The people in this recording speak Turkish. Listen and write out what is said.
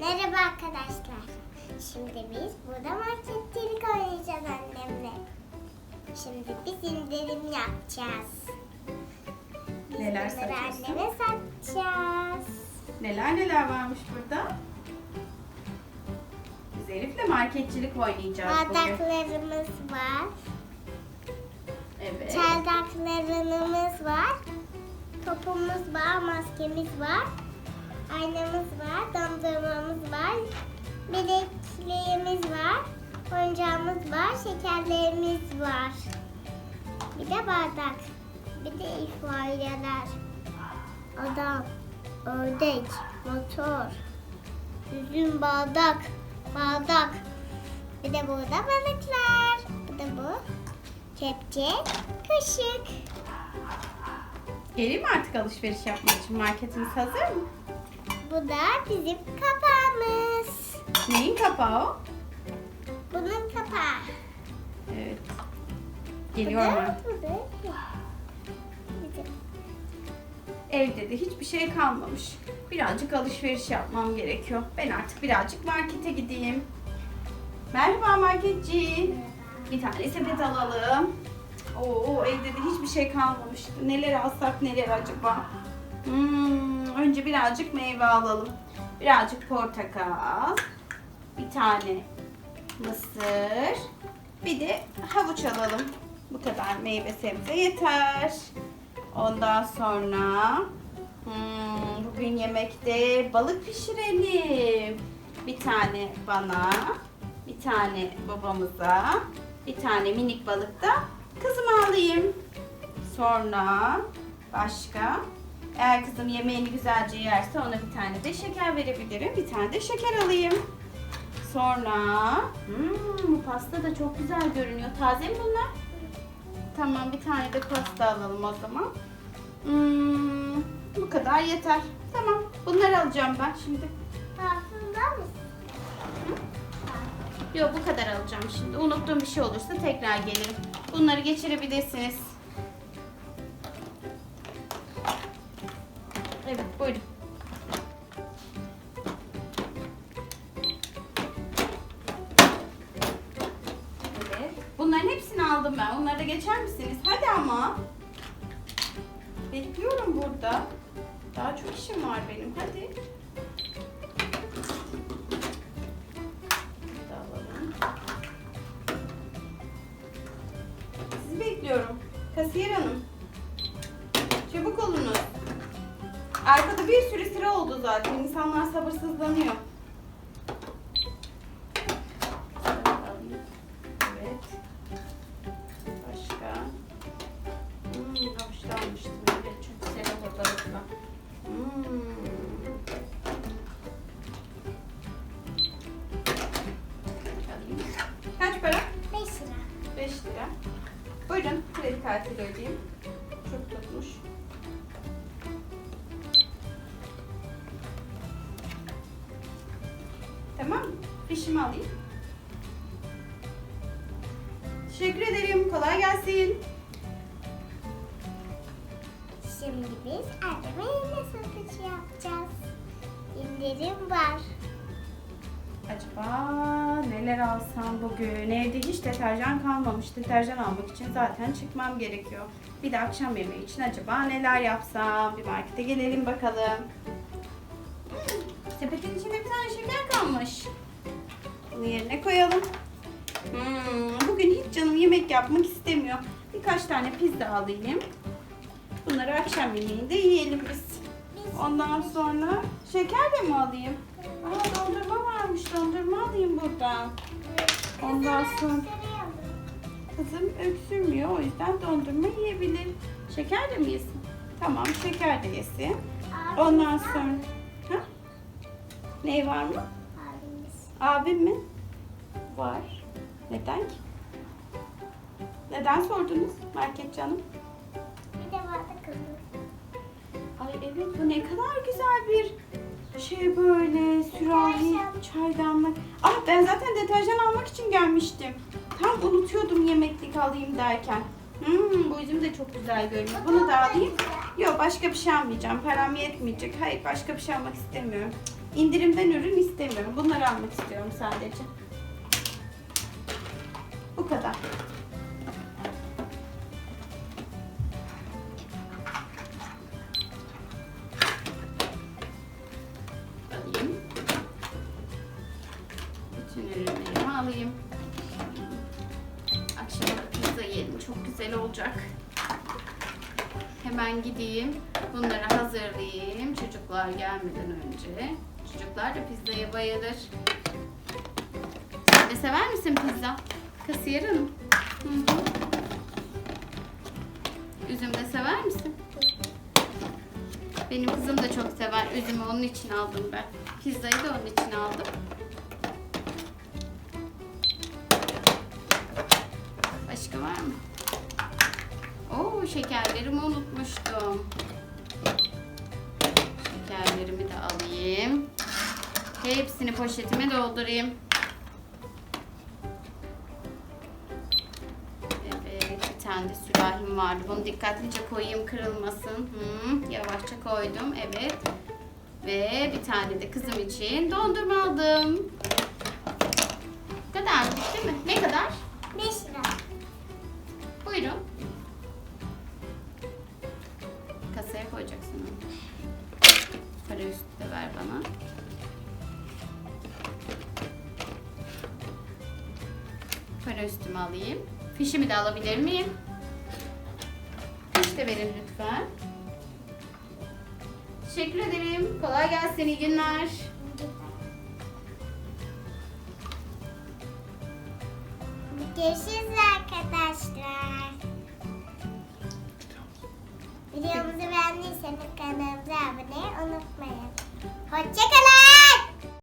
Merhaba arkadaşlar. Şimdi biz burada marketçilik oynayacağız annemle. Şimdi biz indirim yapacağız. Biz Neler satıyorsun? anneme satacağız. Neler neler varmış burada? Biz Elif'le marketçilik oynayacağız bugün. Bardaklarımız var. Evet. Çardaklarımız var. Topumuz var, maskemiz var. Aynamız var, dondurmamız var. Bilekliğimiz var. Oyuncağımız var, şekerlerimiz var. Bir de bardak. Bir de itfaiyeler. Adam, ördek, motor, üzüm bardak, bardak. Bir de burada balıklar. Bir de bu kepçe, kaşık. Geleyim artık alışveriş yapmak için? Marketimiz hazır mı? Bu da bizim kapağımız. Neyin kapağı o? Bunun kapağı. Evet. Da. Bizim. Evde de hiçbir şey kalmamış. Birazcık alışveriş yapmam gerekiyor. Ben artık birazcık markete gideyim. Merhaba marketçi. Bir tane sepet alalım. Oo evde de hiçbir şey kalmamış. Neler alsak neler acaba? Hmm, önce birazcık meyve alalım. Birazcık portakal. Bir tane mısır. Bir de havuç alalım. Bu kadar meyve sebze yeter. Ondan sonra hmm, bugün yemekte balık pişirelim. Bir tane bana, bir tane babamıza, bir tane minik balık da kızıma alayım. Sonra başka eğer kızım yemeğini güzelce yerse ona bir tane de şeker verebilirim. Bir tane de şeker alayım. Sonra hmm, bu pasta da çok güzel görünüyor. Taze mi bunlar? Tamam bir tane de pasta alalım o zaman. Hmm, bu kadar yeter. Tamam bunları alacağım ben şimdi. Parfümden mi? Yok bu kadar alacağım şimdi. Unuttuğum bir şey olursa tekrar gelirim. Bunları geçirebilirsiniz. Evet buyurun. Bunların hepsini aldım ben. Onları da geçer misiniz? Hadi ama. Bekliyorum burada. Daha çok işim var benim. Hadi. Sizi bekliyorum. Kasiyer hanım. Çabuk olunuz. Arkada bir sürü sıra oldu zaten. İnsanlar sabırsızlanıyor. Evet. Başka. Hmm. Evet, çok güzel oldu. Hmm. Kaç para? 5 lira. 5 lira. Buyurun kredi kartıyla ödeyeyim. Tamam mı? Fişimi alayım. Teşekkür ederim. Kolay gelsin. Şimdi biz anneme yine satışı yapacağız. İndirim var. Acaba neler alsam bugün? Evde hiç deterjan kalmamış. Deterjan almak için zaten çıkmam gerekiyor. Bir de akşam yemeği için acaba neler yapsam? Bir markete gelelim bakalım. Sepetin içinde bir tane şeker kalmış. Bunu yerine koyalım. Hmm, bugün hiç canım yemek yapmak istemiyor. Birkaç tane pizza alayım. Bunları akşam yemeğinde yiyelim biz. Ondan sonra şeker de mi alayım? Aa dondurma varmış. Dondurma alayım buradan. Ondan sonra kızım öksürmüyor. O yüzden dondurma yiyebilir. Şeker de mi yesin? Tamam şeker de yesin. Ondan sonra... Ne var mı? Abimiz. Abim mi? Var. Neden ki? Neden sordunuz market canım? Bir de bardak alıyor. Ay evet bu ne kadar güzel bir şey böyle sürahi çaydanlık. Ah ben zaten deterjan almak için gelmiştim. Tam unutuyordum yemeklik alayım derken. Hmm, bu üzüm de çok güzel görünüyor. Bunu da alayım. Yok başka bir şey almayacağım. Param yetmeyecek. Hayır başka bir şey almak istemiyorum. İndirimden ürün istemiyorum. Bunları almak istiyorum sadece. Bu kadar. Alayım. Bütün ürünlerimi alayım. Akşama pizza yiyelim. Çok güzel olacak. Hemen gideyim. Bunları hazırlayayım. Çocuklar gelmeden önce. Çocuklar da pizzaya bayılır. Sen de sever misin pizza? Kasiyer Hanım. Üzüm de sever misin? Benim kızım da çok sever. Üzümü onun için aldım ben. Pizzayı da onun için aldım. Başka var mı? Oo şekerlerimi unutmuştum. Hepsini poşetime doldurayım. Evet, bir tane de sürahim vardı. Bunu dikkatlice koyayım kırılmasın. Hı, yavaşça koydum. Evet. Ve bir tane de kızım için dondurma aldım. Bu kadar bitti mi? Ne kadar? 5 lira. Buyurun. Para üstümü alayım. Fişimi de alabilir miyim? Fiş de verin lütfen. Teşekkür ederim. Kolay gelsin. İyi günler. Görüşürüz arkadaşlar. Videomuzu beğendiyseniz kanalımıza abone olmayı unutmayın. Hoşçakalın.